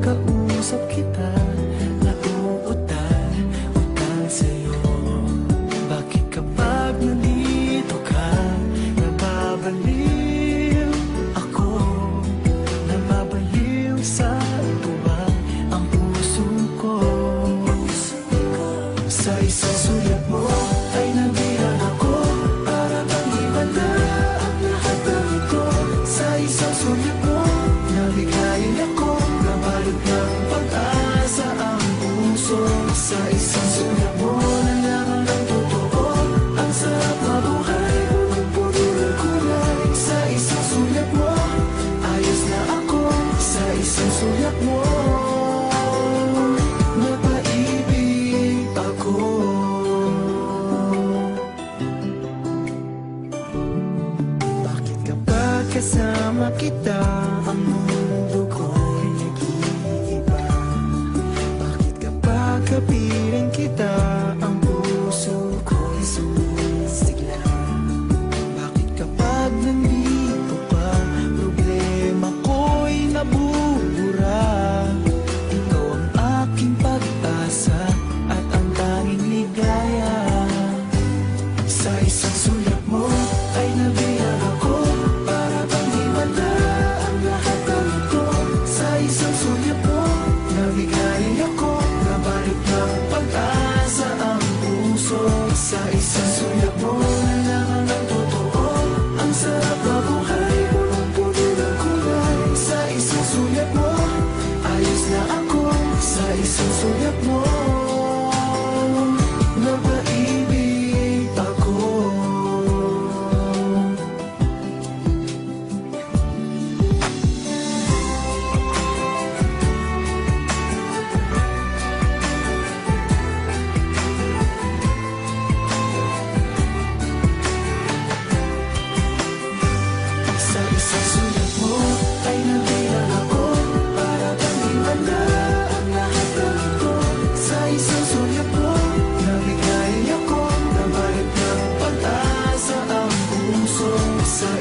kau kasama kita Ang mundo ko'y nag-iiba Bakit ka pa kapit? sa isang suya mo Nalaman ang totoo Ang sarap na buhay Punong-puno ng kulay Sa isang suya mo Ayos na ako. Sa isang suya mo